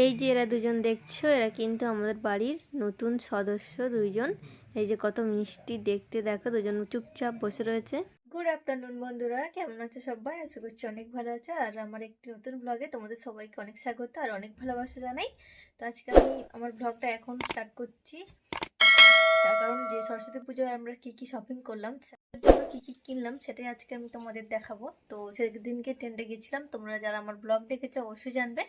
এই যে এরা দুজন দেখছ, এরা কিন্তু আমাদের বাড়ির নতুন সদস্য দুইজন। এই যে কত মিষ্টি দেখতে, দেখো দুজন চুপচাপ বসে রয়েছে। গুড আফটারনুন বন্ধুরা, কেমন আছো সবাই? আশা করছি অনেক ভালো আছো। আর আমার একটি নতুন ব্লগে তোমাদের সবাইকে অনেক স্বাগত আর অনেক ভালোবাসা জানাই। তো আজকে আমি আমার ব্লগটা এখন স্টার্ট করছি। তার কারণ যে সরস্বতী পুজোয় আমরা কি কি শপিং করলাম কি কি কিনলাম সেটাই আজকে আমি তোমাদের দেখাবো। তো সেদিনকে ট্রেন্ডে গেছিলাম তোমরা যারা আমার ব্লগ দেখেছ অবশ্যই জানবে।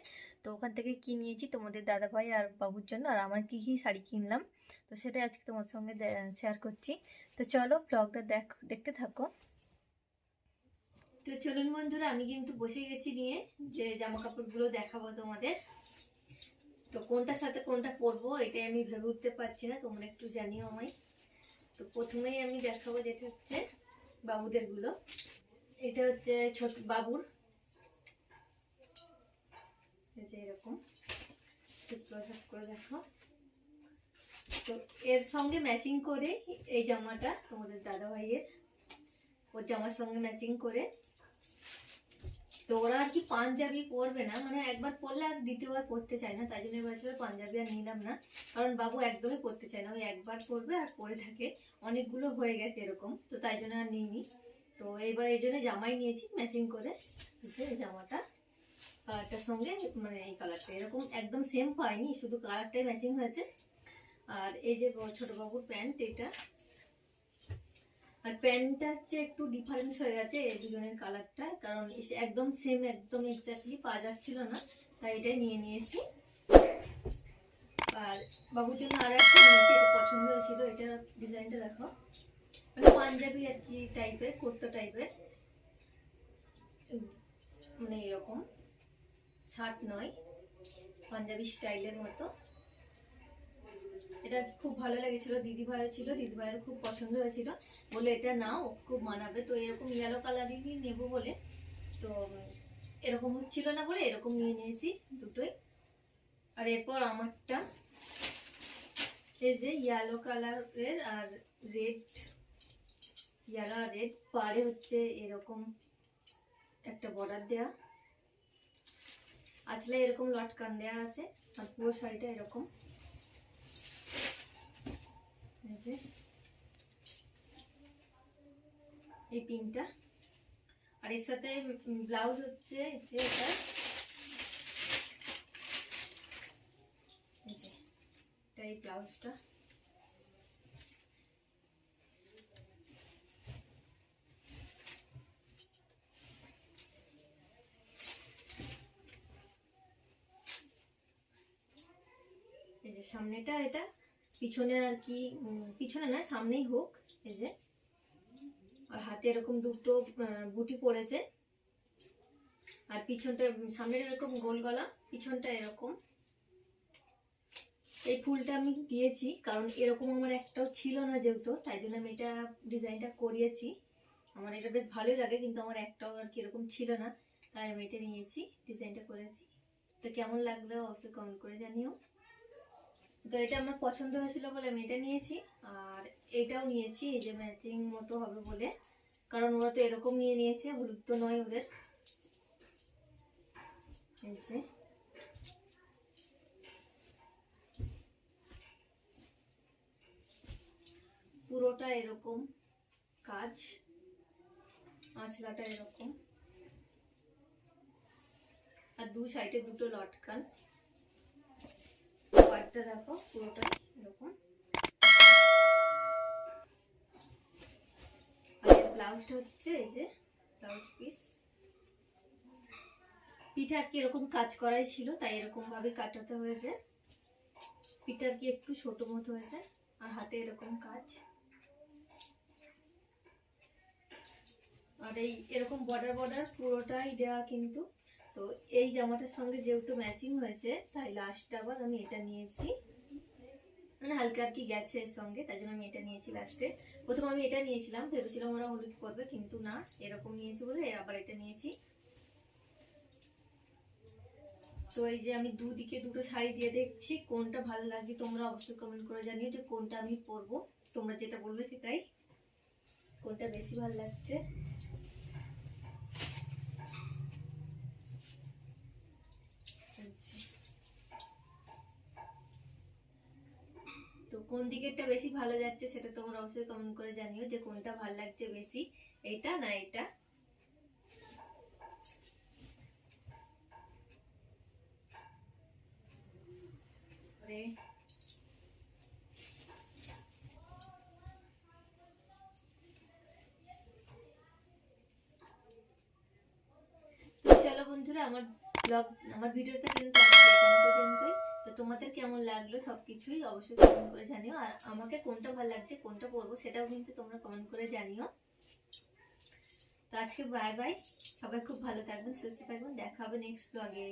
তো ওখান থেকে কি নিয়েছি তোমাদের দাদা ভাই আর বাবুর জন্য আর আমার কি কি শাড়ি কিনলাম। তো সেটাই আজকে তোমার সঙ্গে শেয়ার করছি। তো চলো ব্লগটা দেখ, দেখতে থাকো। তো চলুন বন্ধুরা, আমি কিন্তু বসে গেছি নিয়ে যে জামা কাপড়গুলো দেখাবো তোমাদের। তো কোনটার সাথে কোনটা পরবো এটাই আমি ভেবে উঠতে পারছি না, তোমরা একটু জানিও আমায়। তো প্রথমেই আমি দেখাবো যেটা হচ্ছে বাবুদেরগুলো এটা হচ্ছে ছোট বাবুর। যে এরকম। করে দেখো। তো এর সঙ্গে ম্যাচিং করে এই জামাটা তোমাদের দাদা ভাইয়ের ওর জামার সঙ্গে ম্যাচিং করে তো ওরা আর কি পাঞ্জাবি পরবে না। মানে একবার পরলে আর দ্বিতীয়বার পরতে চায় না, তাই জন্য এবছর পাঞ্জাবি আর নিলাম না। কারণ বাবু একদমই পরতে চায় না, ওই একবার পরবে আর পরে থাকে। অনেকগুলো হয়ে গেছে এরকম, তো তাই জন্য আর নিইনি। তো এইবার এই জন্য জামাই নিয়েছি ম্যাচিং করে এই জামাটা কালারটার সঙ্গে মানে এই কালারটা এরকম একদম সেম পাইনি, শুধু কালারটাই ম্যাচিং হয়েছে। আর এই যে ছোট বাবুর প্যান্ট এটা আর প্যান্টটা হচ্ছে একটু ডিফারেন্স হয়ে গেছে এই দুজনের কালারটা কারণ একদম সেম একদম এক্স্যাক্টলি পাওয়া যাচ্ছিল না, তাই এটাই নিয়ে নিয়েছি। আর বাবুর জন্য আর একটা নিয়েছি এটা পছন্দ হয়েছিল এটার ডিজাইনটা দেখো। মানে পাঞ্জাবি আর কি টাইপের কুর্তা টাইপের মানে এরকম, শার্ট নয়, পাঞ্জাবি স্টাইলের মতো। এটা খুব ভালো লেগেছিল দিদি ভাইও ছিল দিদি ভাইয়ের খুব পছন্দ হয়েছিল। বলে এটা নাও খুব মানাবে। তো এরকম ইয়েলো কালারেরই নেব বলে। তো এরকম হচ্ছিল না বলে এরকম নিয়ে নিয়েছি দুটোই। আর এরপর আমারটা, এই যে ইয়েলো কালারের আর রেড ইয়েলো আর রেড পাড়ে হচ্ছে এরকম একটা বর্ডার দেয়া। আঁচলে এরকম লটকান দেয়া আছে, আর পুরো শাড়িটা এরকম। এই যে। পিনটা। আর এর সাথে ব্লাউজ হচ্ছে যে, এটা এই ব্লাউজটা। এই যে সামনেটা, এটা। পিছনে আর কি পিছনে না সামনেই হোক, এই যে। আর হাতে এরকম দুটো বুটি পড়েছে। আর পিছনটা সামনে এরকম গোল গলা, পিছনটা এরকম। এই ফুলটা আমি দিয়েছি, কারণ এরকম আমার একটাও ছিল না যেহেতু, তাই জন্য আমি এটা ডিজাইনটা করিয়েছি। আমার এটা বেশ ভালোই লাগে, কিন্তু আমার একটাও আর কি এরকম ছিল না, তাই আমি এটা নিয়েছি, ডিজাইনটা করেছি। তো কেমন লাগল অবশ্যই কমেন্ট করে জানিও। তো এটা আমার পছন্দ হয়েছিল বলে আমি এটা নিয়েছি। আর এটাও নিয়েছি, এই যে ম্যাচিং মতো হবে বলে। কারণ ওরা তো এরকম নিয়ে নিয়েছে, হলুদ তো নয় ওদের। পুরোটা এরকম কাজ, আঁচলাটা এরকম। আর দু সাইডে দুটো লটকান। পাটটা দেখো, পুরোটা এরকম। আর ব্লাউজটা হচ্ছে এই যে ব্লাউজ পিস পিঠে আর কি এরকম কাজ করাই ছিল, তাই এরকম ভাবে কাটাতে হয়েছে। পিঠে আর কি একটু ছোট মতো হয়েছে, আর হাতে এরকম কাজ। আর এই এরকম বর্ডার বর্ডার পুরোটাই দেওয়া কিন্তু তো এই জামাটার সঙ্গে যেহেতু ম্যাচিং হয়েছে, তাই লাস্ট আবার আমি এটা নিয়েছি। মানে হালকা আর কি গেছে এর সঙ্গে, তাই জন্য আমি এটা নিয়েছি লাস্টে প্রথম আমি এটা নিয়েছিলাম, ভেবেছিলাম ওরা হলুদ করবে কিন্তু না, এরকম নিয়েছি বলে আবার এটা নিয়েছি। তো এই যে আমি দুদিকে দুটো শাড়ি দিয়ে দেখছি, কোনটা ভালো লাগে তোমরা অবশ্যই কমেন্ট করে জানিও যে কোনটা আমি পরবো। তোমরা যেটা বলবে সেটাই। কোনটা বেশি ভালো লাগছে? হচ্ছে তো কোন দিকেরটা বেশি ভালো যাচ্ছে সেটা তোমরা অবশ্যই কমেন্ট করে জানিও যে কোনটা ভালো লাগছে বেশি এটা না এটা মানে চলো বন্ধুরা আমার ব্লগ আমার ভিডিওটা কিন্তু পর্যন্তই। তো তোমাদের কেমন লাগল সব কিছুই অবশ্যই কমেন্ট করে জানিও। আর আমাকে কোনটা ভালো লাগছে, কোনটা পরবো সেটাও কিন্তু তোমরা কমেন্ট করে জানিও। তো আজকে বাই বাই সবাই খুব ভালো থাকবেন, সুস্থ থাকবেন। দেখা হবে নেক্সট ব্লগে